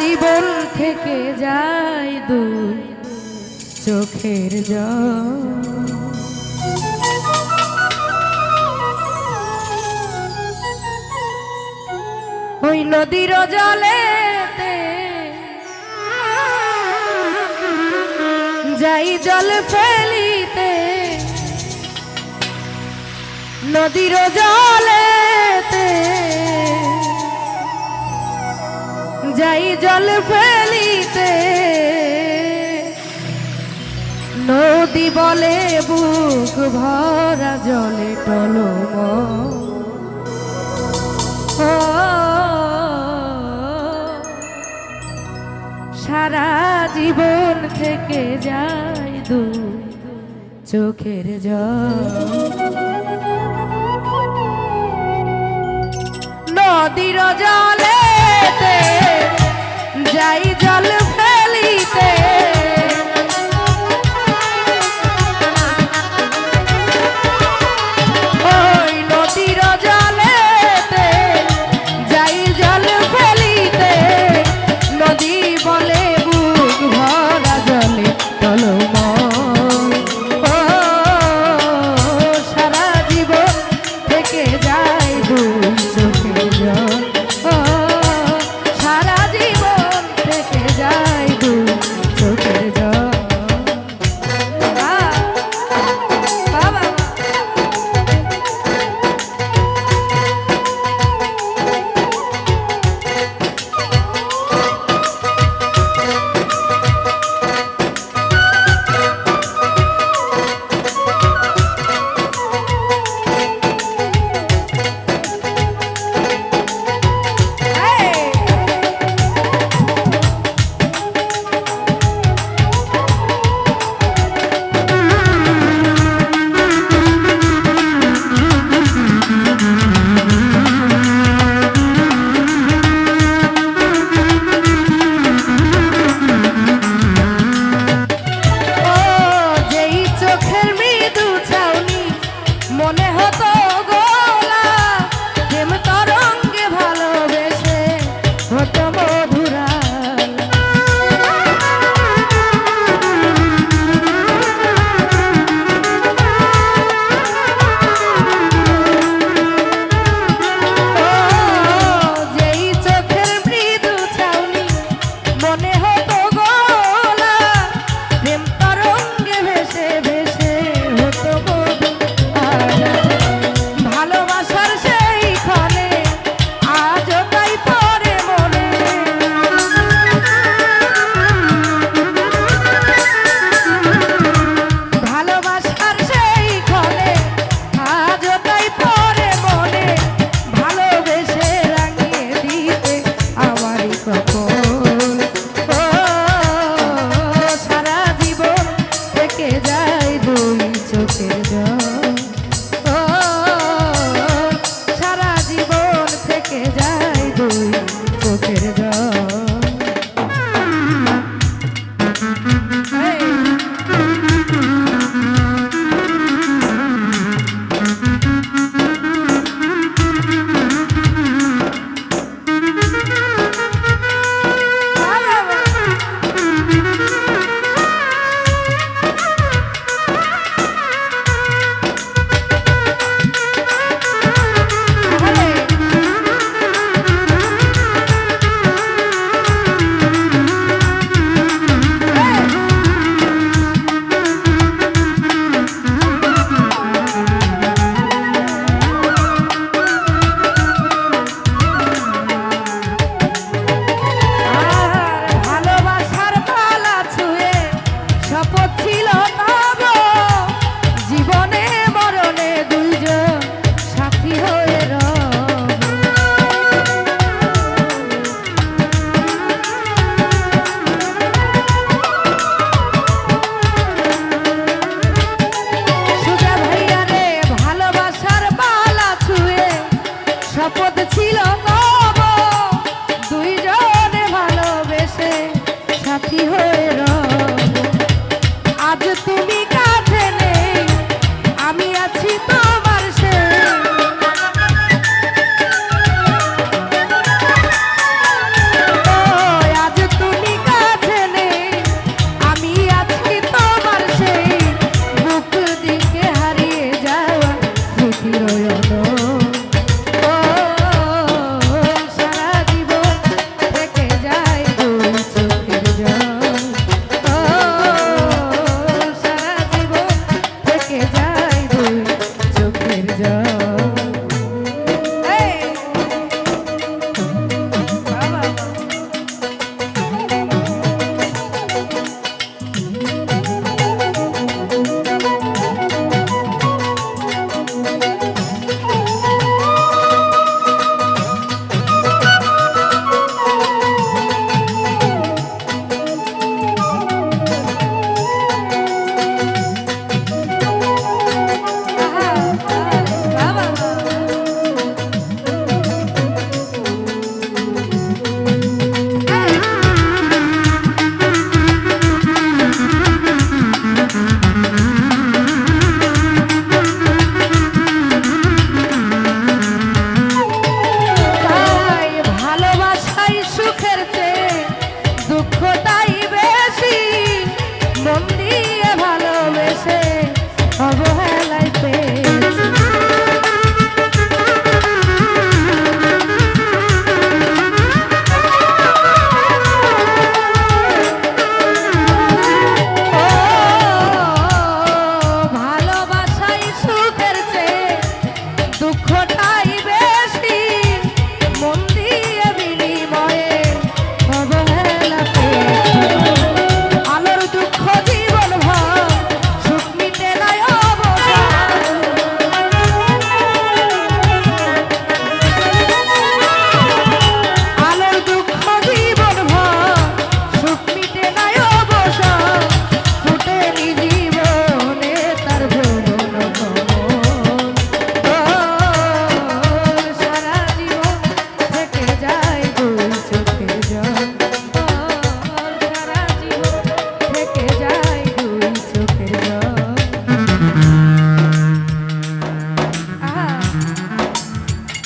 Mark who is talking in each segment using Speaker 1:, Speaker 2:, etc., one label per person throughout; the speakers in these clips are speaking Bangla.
Speaker 1: জীবন থেকে যাই দু চোখের জল। ওই নদীর জলে যাই জল ফেলিতে নদীর জলে যাই জল ফেলিতে। নদী বলে বুক ভরা জলে টল সারা জীবন থেকে যাই দু চোখের জল। নিরাপদ ছিল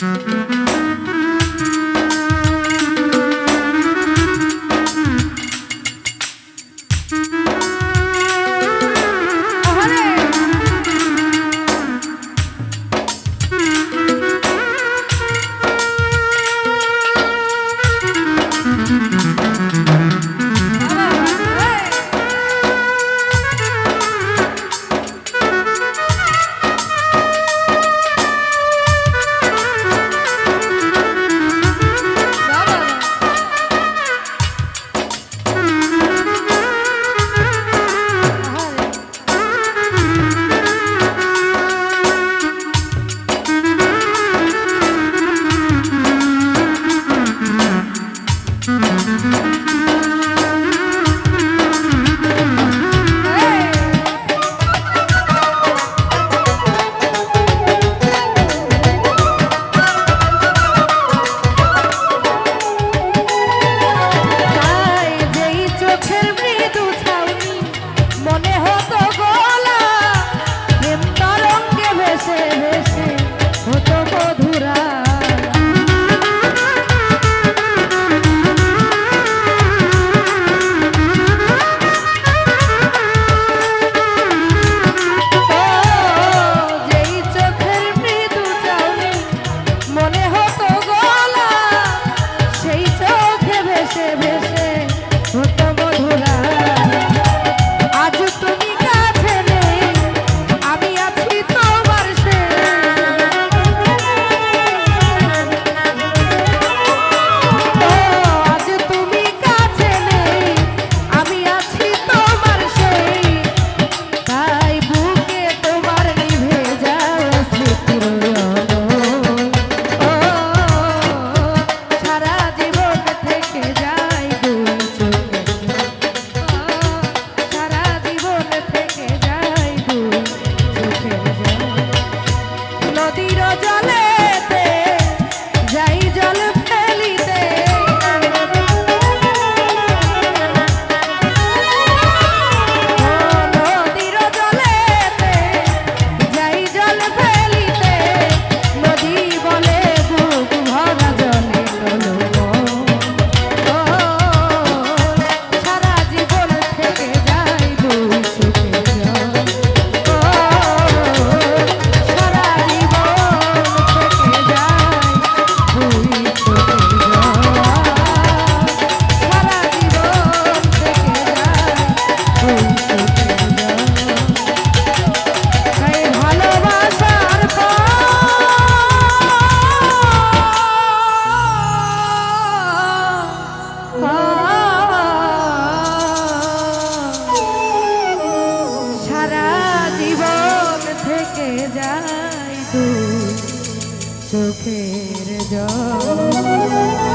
Speaker 1: Mm-hmm. চোখের জল